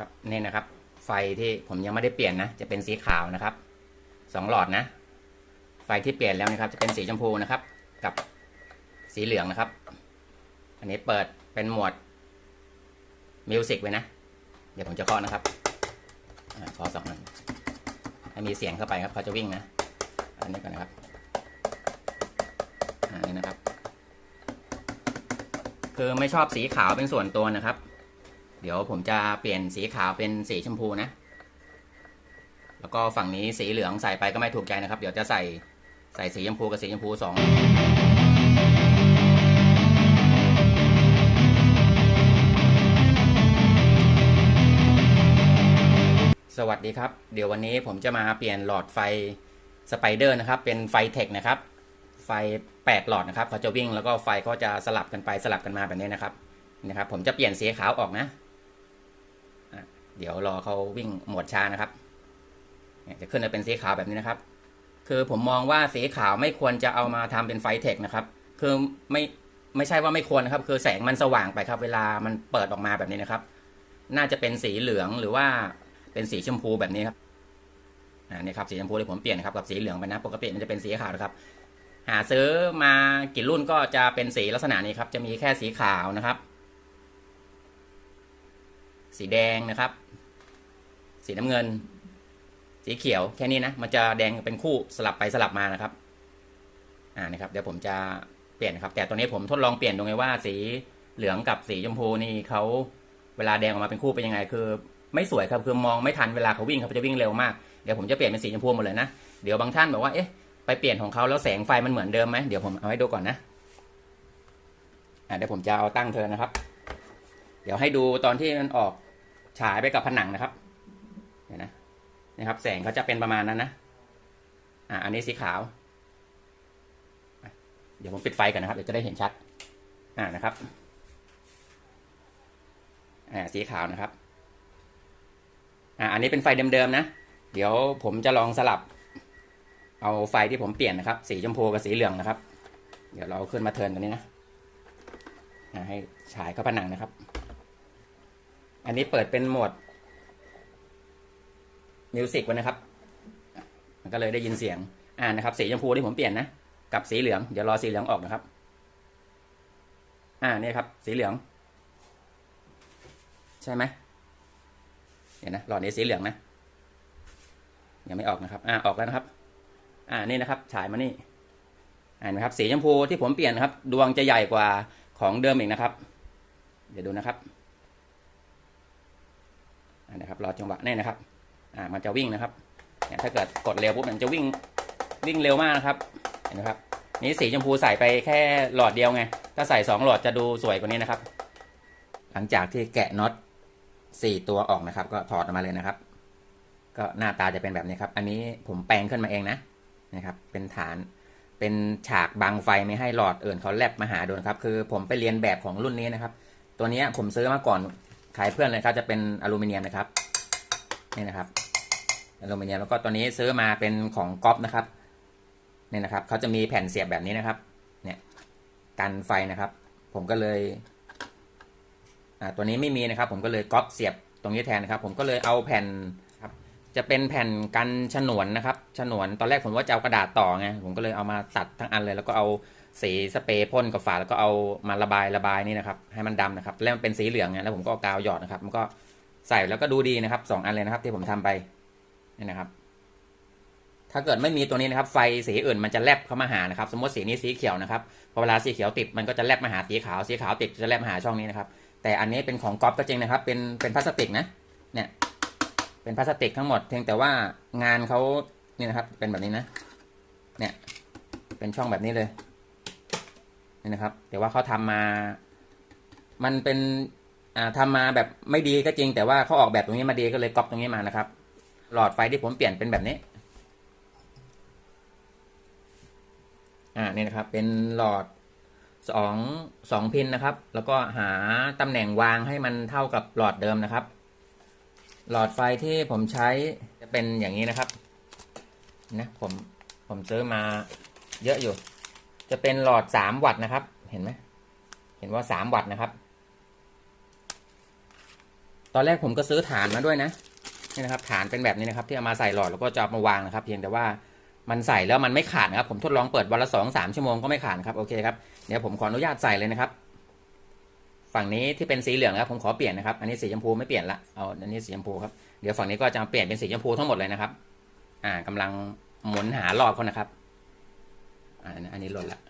ครับนี่นะครับ ไฟที่ผมยังไม่ได้เปลี่ยนนะ จะเป็นสีขาวนะครับสองหลอดนะ ไฟที่เปลี่ยนแล้วนะครับ จะเป็นสีชมพูนะครับ กับสีเหลืองนะครับ อันนี้เปิดเป็นหมวดมิวสิกไว้นะ เดี๋ยวผมจะเคาะนะครับอาเคาะสองนัดให้มีเสียงเข้าไปครับเขาจะวิ่งนะ อันนี้ก่อนนะครับอันนี้นะครับ คือไม่ชอบสีขาวเป็นส่วนตัวนะครับ เดี๋ยวผมจะเปลี่ยนสีขาวเป็นสีชมพูนะ แล้วก็ฝั่งนี้สีเหลืองใส่ไปก็ไม่ถูกใจนะครับ เดี๋ยวจะใส่ใส่สีชมพูกับสีชมพูสองสวัสดีครับ เดี๋ยววันนี้ผมจะมาเปลี่ยนหลอดไฟสไปเดอร์นะครับ เป็นไฟเทคนะครับ ไฟ 8 หลอดนะครับเขาจะวิ่งแล้วก็ไฟก็จะสลับกันไปสลับกันมาแบบนี้นะครับนะครับ ผมจะเปลี่ยนสีขาวออกนะอะ เดี๋ยวรอเขาวิ่งหมดช้านะครับจะขึ้นมาเป็นสีขาวแบบนี้นะครับ คือผมมองว่าสีขาวไม่ควรจะเอามาทำเป็นไฟเทคนะครับ คือไม่ไม่ใช่ว่าไม่ควรนะครับ คือแสงมันสว่างไปครับ เวลามันเปิดออกมาแบบนี้นะครับ น่าจะเป็นสีเหลืองหรือว่าเป็นสีชมพูแบบนี้ครับอ่านี่ครับสีชมพูที่ผมเปลี่ยนนะครับกับสีเหลืองไปนะปกติมันจะเป็นสีขาวนะครับ หาซื้อมากี่รุ่นก็จะเป็นสีลักษณะนี้ครับ จะมีแค่สีขาวนะครับ สีแดงนะครับ สีน้ำเงิน สีเขียวแค่นี้นะ มันจะแดงเป็นคู่สลับไปสลับมานะครับ อ่านะครับ เดี๋ยวผมจะเปลี่ยนครับ แต่ตัวนี้ผมทดลองเปลี่ยนตรงไงว่า สีเหลืองกับสีชมพูนี่เขาเวลาแดงออกมาเป็นคู่เป็นยังไง คือ ไม่สวยครับคือมองไม่ทันเวลาเขาวิ่งเขาจะวิ่งเร็วมากเดี๋ยวผมจะเปลี่ยนเป็นสีชมพูหมดเลยนะเดี๋ยวบางท่านบอกว่าเอ๊ะไปเปลี่ยนของเขาแล้วแสงไฟมันเหมือนเดิมไหมเดี๋ยวผมเอาให้ดูก่อนนะอ่าเดี๋ยวผมจะเอาตั้งเธอนะครับ เดี๋ยวให้ดูตอนที่มันออกฉายไปกับผนังนะครับ เห็นนะนะครับ แสงเขาจะเป็นประมาณนั้นนะ อ่าอันนี้สีขาว เดี๋ยวผมปิดไฟกันนะครับ เดี๋ยวจะได้เห็นชัด อ่านะครับ อ่าสีขาวนะครับ อ่าอันนี้เป็นไฟเดิมๆนะ เดี๋ยวผมจะลองสลับ เอาไฟที่ผมเปลี่ยนนะครับ สีชมพูกับสีเหลืองนะครับ เดี๋ยวเราขึ้นมาเทิร์นตัวนี้นะให้ฉายเข้าผนังนะครับ อันนี้เปิดเป็นโหมด มิวสิกไว้นะครับ มันก็เลยได้ยินเสียง อ่านะครับ สีชมพูที่ผมเปลี่ยนนะ กับสีเหลือง เดี๋ยวรอสีเหลืองออกนะครับ อ่านี่ครับ สีเหลือง ใช่ไหมเดี๋ยวนะ หลอดนี้สีเหลืองนะ ยังไม่ออกนะครับ อ่าออกแล้วนะครับ อ่านี่นะครับ ฉายมานี่อ่านะครับ สีชมพูที่ผมเปลี่ยนนะครับ ดวงจะใหญ่กว่าของเดิมอีกนะครับ เดี๋ยวดูนะครับอ่านะครับรอจังหวะนี่นะครับ อ่ามันจะวิ่งนะครับเนี่ยถ้าเกิดกดเร็วปุ๊บมันจะวิ่งวิ่งเร็วมากนะครับเห็นไหมครับนี่สีชมพูใส่ไปแค่หลอดเดียวไงถ้าใส่สองหลอดจะดูสวยกว่านี้นะครับ หลังจากที่แกะน็อตสี่ตัวออกนะครับ ก็ถอดออกมาเลยนะครับ ก็หน้าตาจะเป็นแบบนี้ครับ อันนี้ผมแปลงขึ้นมาเองนะนะครับ เป็นฐานเป็นฉากบังไฟไม่ให้หลอดอื่นเขาแลบมาหาโดนครับ คือผมไปเรียนแบบของรุ่นนี้นะครับ ตัวนี้ผมซื้อมาก่อนขายเพื่อนเลยครับจะเป็นอลูมิเนียมนะครับนี่นะครับ อลูมิเนียมแล้วก็ตัวนี้ซื้อมาเป็นของก๊อฟนะครับเนี่ยนะครับเขาจะมีแผ่นเสียบแบบนี้นะครับ เนี่ยกันไฟนะครับ ผมก็เลยอ่าตัวนี้ไม่มีนะครับ ผมก็เลยก๊อปเสียบตรงนี้แทนนะครับ ผมก็เลยเอาแผ่นครับ จะเป็นแผ่นกันฉนวนนะครับฉนวนตอนแรกผมว่าจะเอากระดาษต่อไงผมก็เลยเอามาตัดทั้งอันเลย แล้วก็เอาสีสเปรย์พ่นกับฝาแล้วก็เอามาระบายระบายนี่นะครับ ให้มันดำนะครับ แล้วมันเป็นสีเหลืองไงแล้วผมก็เอากาวหยอดนะครับ มันก็ใส่แล้วก็ดูดีนะครับสองอันเลยนะครับ ที่ผมทำไป นี่นะครับ ถ้าเกิดไม่มีตัวนี้นะครับ ไฟสีอื่นมันจะแลบเข้ามาหานะครับ สมมติสีนี้สีเขียวนะครับพอเวลาสีเขียวติดมันก็จะแลบมาหาสีขาวสีขาวติดจะแลบมาหาช่องนี้นะครับ แต่อันนี้เป็นของก๊อฟก็จริงนะครับ เป็นเป็นพลาสติกนะ เนี่ย เป็นพลาสติกทั้งหมดเพียงแต่ว่างานเขานี่นะครับ เป็นแบบนี้นะ เนี่ย เป็นช่องแบบนี้เลยนี่นะครับแต่ว่าเขาทำมา มันเป็นอ่าทำมาแบบไม่ดีก็จริง แต่ว่าเขาออกแบบตรงนี้มาดีก็เลยก๊อปตรงนี้มานะครับ หลอดไฟที่ผมเปลี่ยนเป็นแบบนี้ อ่านี่นะครับ เป็นหลอดสองสองพินนะครับ แล้วก็หาตำแหน่งวางให้มันเท่ากับหลอดเดิมนะครับ หลอดไฟที่ผมใช้จะเป็นอย่างนี้นะครับ นะผมผมซื้อมาเยอะอยู่ จะเป็นหลอดสามวัตต์นะครับ เห็นไหมเห็นว่าสามวัตต์นะครับ ตอนแรกผมก็ซื้อฐานมาด้วยนะ นี่นะครับฐานเป็นแบบนี้นะครับที่เอามาใส่หลอดแล้วก็จะเอามาวางนะครับ เพียงแต่ว่ามันใส่แล้วมันไม่ขาดนะครับ ผมทดลองเปิดวันละสองสามชั่วโมงก็ไม่ขาดครับโอเคครับเดี๋ยวผมขออนุญาตใส่เลยนะครับ ฝั่งนี้ที่เป็นสีเหลืองครับผมขอเปลี่ยนนะครับ อันนี้สีชมพูไม่เปลี่ยนละเอาอันนี้สีชมพูครับเดี๋ยวฝั่งนี้ก็จะเปลี่ยนเป็นสีชมพูทั้งหมดเลยนะครับ อ่ากำลังหมุนหาหลอดเขานะครับอ่าอันนี้หล่นละ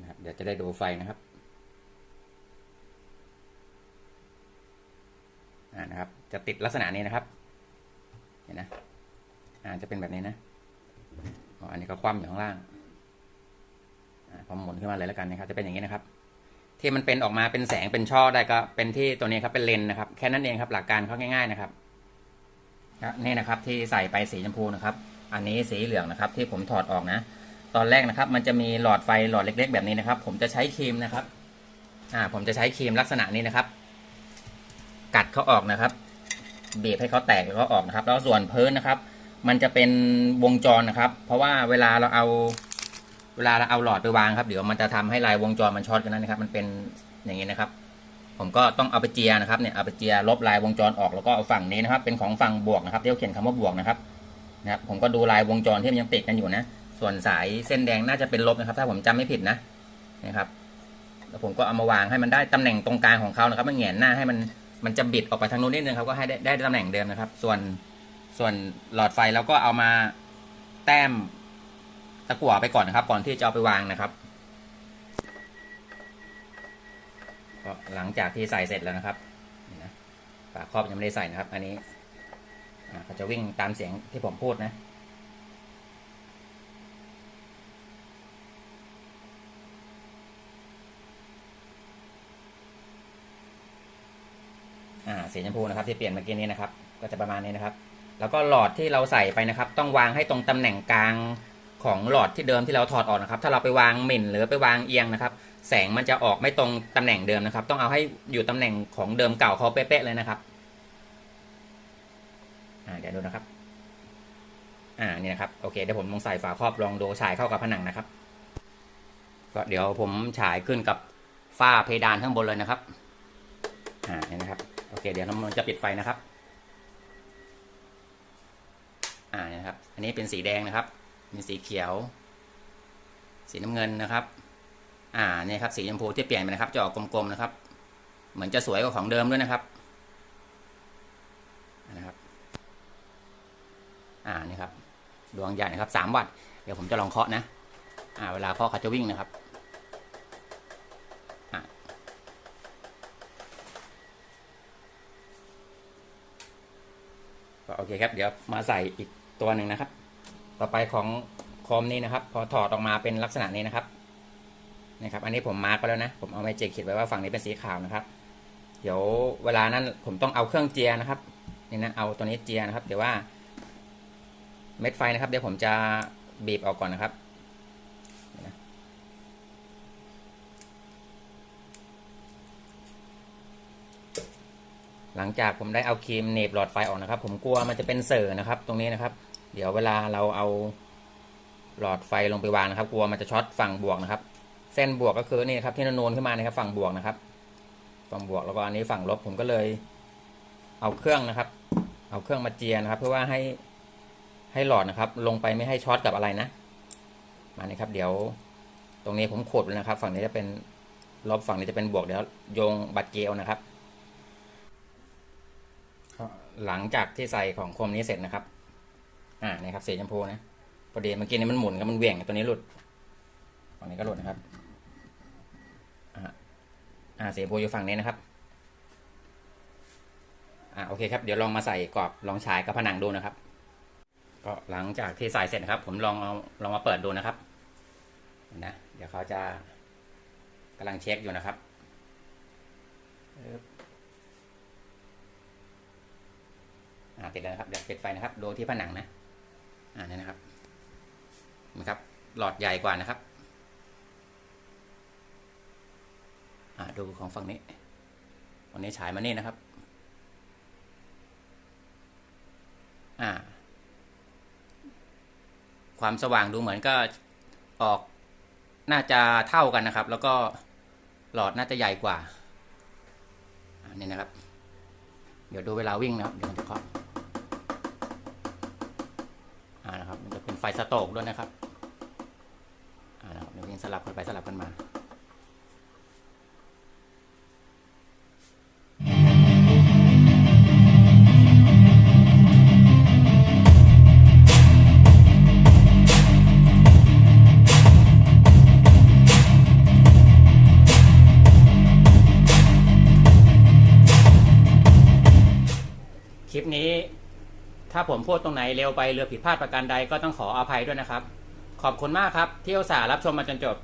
นะครับเดี๋ยวจะได้ดูไฟนะครับ อ่า นะครับ จะติดลักษณะนี้นะครับ เห็นนะอ่าจะเป็นแบบนี้นะอันนี้ก็คว่ำอยู่ข้างล่างพอหมุนขึ้นมาเลยแล้วกันนะครับ จะเป็นอย่างนี้นะครับ ที่มันเป็นออกมาเป็นแสงเป็นช่อได้ก็เป็นที่ตัวนี้ครับเป็นเลนนะครับ แค่นั้นเองครับหลักการเขาง่าย ๆนะครับครับนี่นะครับที่ใส่ไปสีชมพูนะครับ อันนี้สีเหลืองนะครับ ที่ผมถอดออกนะ ตอนแรกนะครับ มันจะมีหลอดไฟหลอดเล็ก ๆ แบบนี้นะครับ ผมจะใช้ครีมนะครับ อ่า ผมจะใช้ครีมลักษณะนี้นะครับ กัดเขาออกนะครับบีบให้เขาแตกแล้วก็ออกนะครับ แล้วส่วนพื้นนะครับ มันจะเป็นวงจรนะครับ เพราะว่าเวลาเราเอา เวลาเราเอาหลอดไปวางครับ เดี๋ยวมันจะทำให้ลายวงจรมันช็อตกันนะครับ มันเป็นอย่างนี้นะครับ ผมก็ต้องเอาไปเจียนะครับเนี่ยเอาไปเจียลบลายวงจรออกแล้วก็เอาฝั่งนี้นะครับ เป็นของฝั่งบวกนะครับเที่เขาเขียนคำว่าบวกนะครับนะครับผมก็ดูลายวงจรที่มันยังติดกันอยู่นะ ส่วนสายเส้นแดงน่าจะเป็นลบนะครับ ถ้าผมจำไม่ผิดนะนะครับ แล้วผมก็เอามาวางให้มันได้ตำแหน่งตรงกลางของเขานะครับมันแหงนหน้าให้มัน มันจะบิดออกไปทางนู้นนิดนึงครับก็ให้ได้ได้ตำแหน่งเดิมนะครับ ส่วนส่วนหลอดไฟเราก็เอามาแต้มตะกั่วไปก่อนนะครับ ก่อนที่จะเอาไปวางนะครับก็หลังจากที่ใส่เสร็จแล้วนะครับฝาครอบยังไม่ได้ใส่นะครับ อันนี้อ่าก็จะวิ่งตามเสียงที่ผมพูดนะ สีชมพูนะครับที่เปลี่ยนเมื่อกี้นี้นะครับ ก็จะประมาณนี้นะครับ แล้วก็หลอดที่เราใส่ไปนะครับ ต้องวางให้ตรงตำแหน่งกลางของหลอดที่เดิมที่เราถอดออกนะครับ ถ้าเราไปวางหมิ่นหรือไปวางเอียงนะครับ แสงมันจะออกไม่ตรงตำแหน่งเดิมนะครับ ต้องเอาให้อยู่ตำแหน่งของเดิมเก่าเขาเป๊ะๆเลยนะครับเดี๋ยวดูนะครับ อ่านี่นะครับ โอเค เดี๋ยวผมลองใส่ฝาครอบลองดูฉายเข้ากับผนังนะครับ ก็เดี๋ยวผมฉายขึ้นกับฝ้าเพดานข้างบนเลยนะครับ อ่าเนี่ยน เคเดี๋ยวเราจะปิดไฟนะครับ อ่าเนี่ยนะครับ อันนี้เป็นสีแดงนะครับ มีสีเขียว สีน้ำเงินนะครับ อ่าเนี่ยครับสีชมพูที่เปลี่ยนไปนะครับจะออกกลมๆนะครับ เหมือนจะสวยกว่าของเดิมด้วยนะครับนะครับ อ่านี่ครับดวงใหญ่นะครับสามวัตต์เดี๋ยวผมจะลองเคาะนะ อ่า เวลาเคาะเขาจะวิ่งนะครับ โอเคครับเดี๋ยวมาใส่อีกตัวหนึ่งนะครับ ต่อไปของคอมนี้นะครับ พอถอดออกมาเป็นลักษณะนี้นะครับนะครับ อันนี้ผมมาร์กไปแล้วนะ ผมเอาไมเจกขีดไว้ว่าฝั่งนี้เป็นสีขาวนะครับ เดี๋ยวเวลานั้นผมต้องเอาเครื่องเจียนะครับนี่นะเอาตัวนี้เจียนะครับ เดี๋ยวว่าเม็ดไฟนะครับ เดี๋ยวผมจะบีบออกก่อนนะครับ หลังจากผมได้เอาครีมเนบหลอดไฟออกนะครับ ผมกลัวมันจะเป็นเสือนะครับ ตรงนี้นะครับ เดี๋ยวเวลาเราเอาหลอดไฟลงไปวางนะครับ กลัวมันจะช็อตฝั่งบวกนะครับ เส้นบวกก็คือนี่ครับที่นูนขึ้นมานะครับ ฝั่งบวกนะครับ ฝั่งบวกแล้วก็อันนี้ฝั่งลบผมก็เลย เอาเครื่องนะครับ เอาเครื่องมาเจียนะครับ เพื่อว่าให้ให้หลอดนะครับ ลงไปไม่ให้ช็อตกับอะไรนะมานี่ครับเดี๋ยวตรงนี้ผมขดเลยนะครับ ฝั่งนี้จะเป็นลบฝั่งนี้จะเป็นบวกเดี๋ยวโยงบัตรเกลนะครับ หลังจากที่ใส่ของคมนี้เสร็จนะครับ อ่านี่ครับสีชมพูนะพอดีเมื่อกี้นี้มันหมุนครับมันเหวี่ยงตัวนี้หลุดฝั่งนี้ก็หลุดนะครับอ่าอ่าสีชมพูอยู่ฝั่งนี้นะครับอ่าโอเคครับเดี๋ยวลองมาใส่กรอบลองฉายกับผนังดูนะครับ ก็หลังจากที่ใส่เสร็จนะครับ ผมลองเอาลองมาเปิดดูนะครับนะเดี๋ยวเขาจะกำลังเช็คอยู่นะครับปึ๊บ อ่าติดแล้วครับเดี๋ยวปิดไฟนะครับดูที่ผนังนะอ่านี่นะครับนะครับ หลอดใหญ่กว่านะครับอ่าดูของฝั่งนี้ฝั่งนี้ฉายมานี่นะครับอ่า ความสว่างดูเหมือนก็ออกน่าจะเท่ากันนะครับ แล้วก็หลอดน่าจะใหญ่กว่าอ่านี่นะครับ เดี๋ยวดูเวลาวิ่งนะครับ เดี๋ยวมันจะเคาะ นะครับมันจะเป็นไฟสโตกด้วยนะครับอ่านะครับเดี๋ยววิ่งสลับกันไปสลับกันมาาผมพูดตรงไหนเร็วไปเรือผิดพลาดประการใดก็ต้องขออภัยด้วยนะครับ ขอบคุณมากครับที่อุตส่าห์รับชมมาจนจบ